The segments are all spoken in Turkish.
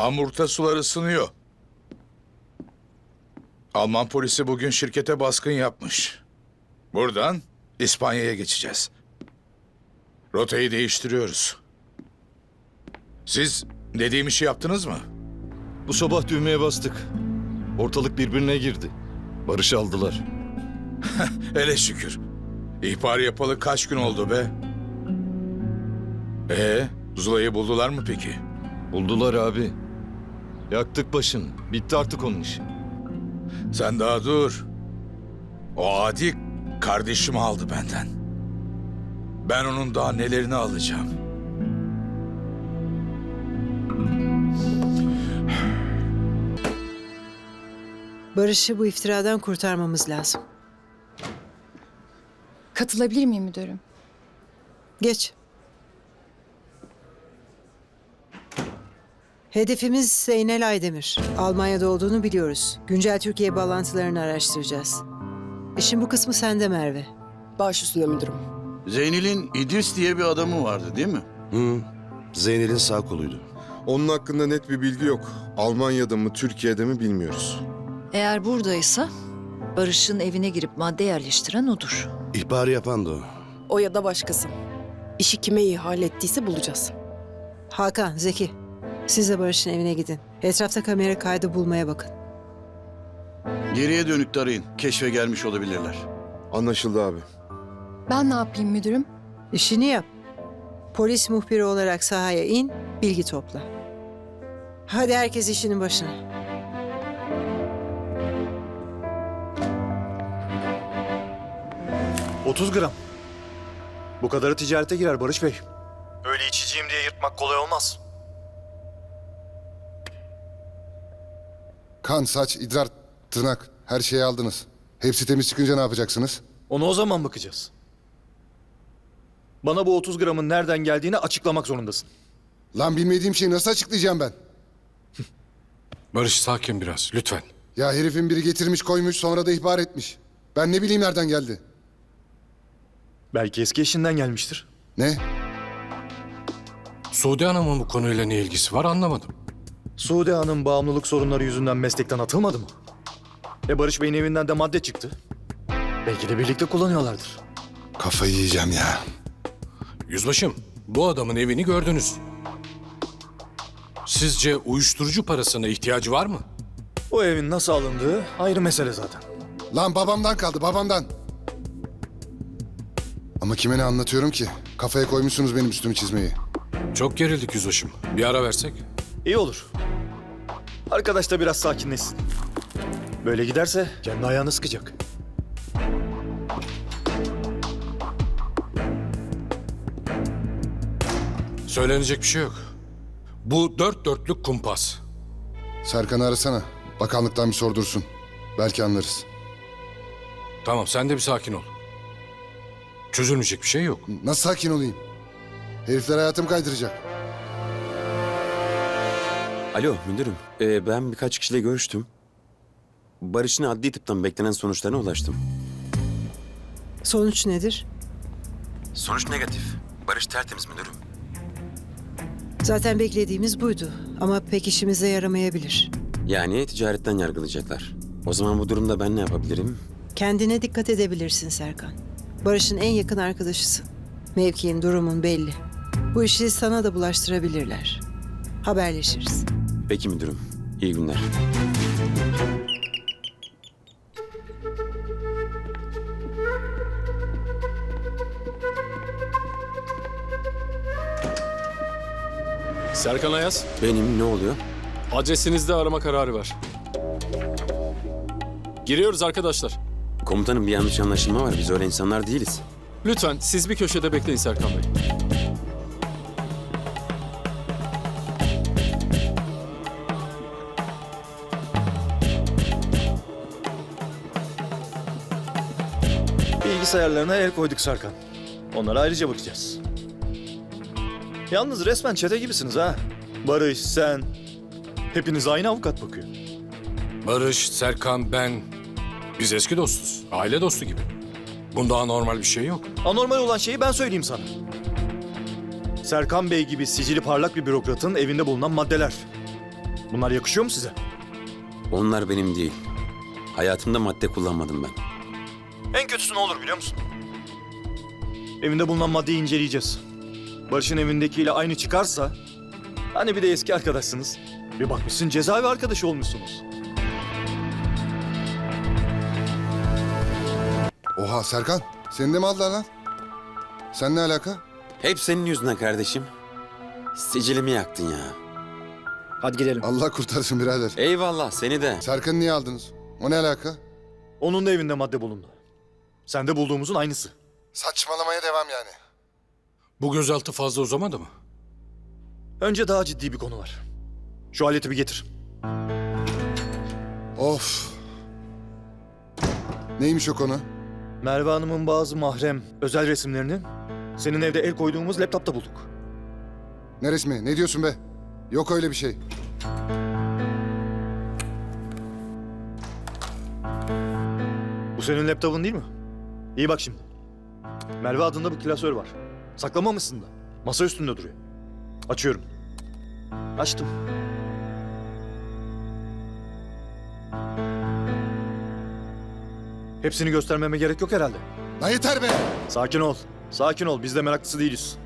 Hamurta sular ısınıyor. Alman polisi bugün şirkete baskın yapmış. Buradan İspanya'ya geçeceğiz. Rotayı değiştiriyoruz. Siz dediğim işi yaptınız mı? Bu sabah düğmeye bastık. Ortalık birbirine girdi. Barış aldılar. Hele şükür. İhbar yapalı kaç gün oldu be? Ee, Zula'yı buldular mı peki? Buldular abi. Yaktık başını. Bitti artık onun işi. Sen daha dur. O adi kardeşimi aldı benden. Ben onun daha nelerini alacağım. Barış'ı bu iftiradan kurtarmamız lazım. Katılabilir miyim müdürüm? Geç. Hedefimiz Zeynel Aydemir. Almanya'da olduğunu biliyoruz. Güncel Türkiye bağlantılarını araştıracağız. İşin bu kısmı sende Merve. Baş üstüne müdürüm. Zeynel'in İdris diye bir adamı vardı değil mi? Hı. Zeynel'in sağ koluydu. Onun hakkında net bir bilgi yok. Almanya'da mı, Türkiye'de mi bilmiyoruz. Eğer buradaysa Barış'ın evine girip madde yerleştiren odur. İhbarı yapan da o. O ya da başkası. İşi kime ihale ettiyse bulacağız. Hakan, Zeki. Siz de Barış'ın evine gidin. Etrafta kamera kaydı bulmaya bakın. Geriye dönük de arayın. Keşfe gelmiş olabilirler. Anlaşıldı abi. Ben ne yapayım müdürüm? İşini yap. Polis muhbiri olarak sahaya in, bilgi topla. Hadi herkes işinin başına. gram. Bu kadarı ticarete girer Barış Bey. Öyle içeceğim diye yırtmak kolay olmaz. Kan, saç, idrar, tırnak her şeyi aldınız. Hepsi temiz çıkınca ne yapacaksınız? Ona o zaman bakacağız. Bana bu 30 gramın nereden geldiğini açıklamak zorundasın. Lan bilmediğim şeyi nasıl açıklayacağım ben? Barış sakin biraz lütfen. Ya herifin biri getirmiş koymuş sonra da ihbar etmiş. Ben ne bileyim nereden geldi? Belki eski eşinden gelmiştir. Ne? Suudi Hanım'ın bu konuyla ne ilgisi var anlamadım. Sude Hanım bağımlılık sorunları yüzünden meslekten atılmadı mı? E Barış Bey'in evinden de madde çıktı. Belki de birlikte kullanıyorlardır. Kafayı yiyeceğim ya. Yüzbaşım bu adamın evini gördünüz. Sizce uyuşturucu parasına ihtiyacı var mı? O evin nasıl alındığı ayrı mesele zaten. Lan babamdan kaldı babamdan. Ama kime ne anlatıyorum ki? Kafaya koymuşsunuz benim üstümü çizmeyi. Çok gerildik yüzbaşım. Bir ara versek. İyi olur. Arkadaş da biraz sakinleşsin. Böyle giderse kendi ayağını sıkacak. Söylenecek bir şey yok. Bu dört dörtlük kumpas. Serkan'ı arasana. Bakanlıktan bir sordursun. Belki anlarız. Tamam sen de bir sakin ol. Çözülmeyecek bir şey yok. Nasıl sakin olayım? Herifler hayatımı kaydıracak. Alo müdürüm. Ee, ben birkaç kişiyle görüştüm. Barış'ın adli tıptan beklenen sonuçlarına ulaştım. Sonuç nedir? Sonuç negatif. Barış tertemiz müdürüm. Zaten beklediğimiz buydu. Ama pek işimize yaramayabilir. Yani ticaretten yargılayacaklar. O zaman bu durumda ben ne yapabilirim? Kendine dikkat edebilirsin Serkan. Barış'ın en yakın arkadaşısın. Mevkiin, durumun belli. Bu işi sana da bulaştırabilirler. Haberleşiriz. Peki müdürüm. İyi günler. Serkan Ayaz, Benim ne oluyor? adresinizde arama kararı var. Giriyoruz arkadaşlar. Komutanım bir yanlış anlaşılma var. Biz öyle insanlar değiliz. Lütfen siz bir köşede bekleyin Serkan Bey. Bilgisayarlarına el koyduk Sarkan. Onlara ayrıca bakacağız. Yalnız resmen çete gibisiniz ha. Barış, sen. Hepiniz aynı avukat bakıyor. Barış, Serkan, ben... Biz eski dostuz. Aile dostu gibi. Bunda anormal bir şey yok. Anormal olan şeyi ben söyleyeyim sana. Serkan Bey gibi sicili parlak bir bürokratın evinde bulunan maddeler. Bunlar yakışıyor mu size? Onlar benim değil. Hayatımda madde kullanmadım ben. En kötüsü ne olur biliyor musun? Evinde bulunan maddeyi inceleyeceğiz. Barış'ın evindekiyle aynı çıkarsa... Hani bir de eski arkadaşsınız. Bir bakmışsın cezaevi arkadaşı olmuşsunuz. Oha Serkan, seni de mi aldılar lan? Sen ne alaka? Hep senin yüzünden kardeşim. Sicilimi yaktın ya. Hadi gidelim. Allah kurtarsın birader. Eyvallah seni de. Serkan'ı niye aldınız? O ne alaka? Onun da evinde madde bulundu. Sende bulduğumuzun aynısı. Saçmalamaya devam yani. Bu gözaltı fazla uzamadı mı? Önce daha ciddi bir konu var. Şu aleti bir getir. Of. Neymiş o konu? Merve Hanım'ın bazı mahrem özel resimlerini senin evde el koyduğumuz laptopta bulduk. Ne resmi? Ne diyorsun be? Yok öyle bir şey. Bu senin laptopun değil mi? İyi bak şimdi. Merve adında bir klasör var. Saklamamışsın da. Masa üstünde duruyor. Açıyorum. Açtım. Hepsini göstermeme gerek yok herhalde. Lan yeter be! Sakin ol. Sakin ol. Biz de meraklısı değiliz.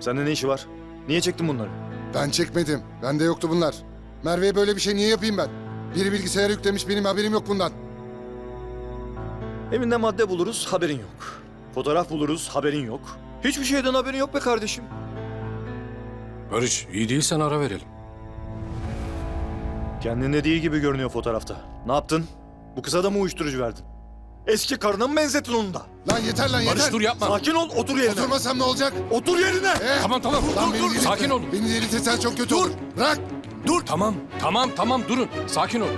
Sende ne işi var? Niye çektin bunları? Ben çekmedim. Bende yoktu bunlar. Merve'ye böyle bir şey niye yapayım ben? Biri bilgisayara yüklemiş benim haberim yok bundan. Evinde madde buluruz, haberin yok. Fotoğraf buluruz, haberin yok. Hiçbir şeyden haberin yok be kardeşim. Barış iyi değilsen ara verelim. Kendinde değil gibi görünüyor fotoğrafta. Ne yaptın? Bu kıza da mı uyuşturucu verdin? Eski karına mı benzettin onu da? Lan yeter lan yeter! Barış dur yapma. Sakin ol, otur yerine. Oturmasam ne olacak? Otur yerine! Eh, Tamam tamam Lan dur beni dur delirtme. sakin olun. Beni delirtirsen çok kötü olur. Bırak! Dur tamam tamam tamam durun sakin olun.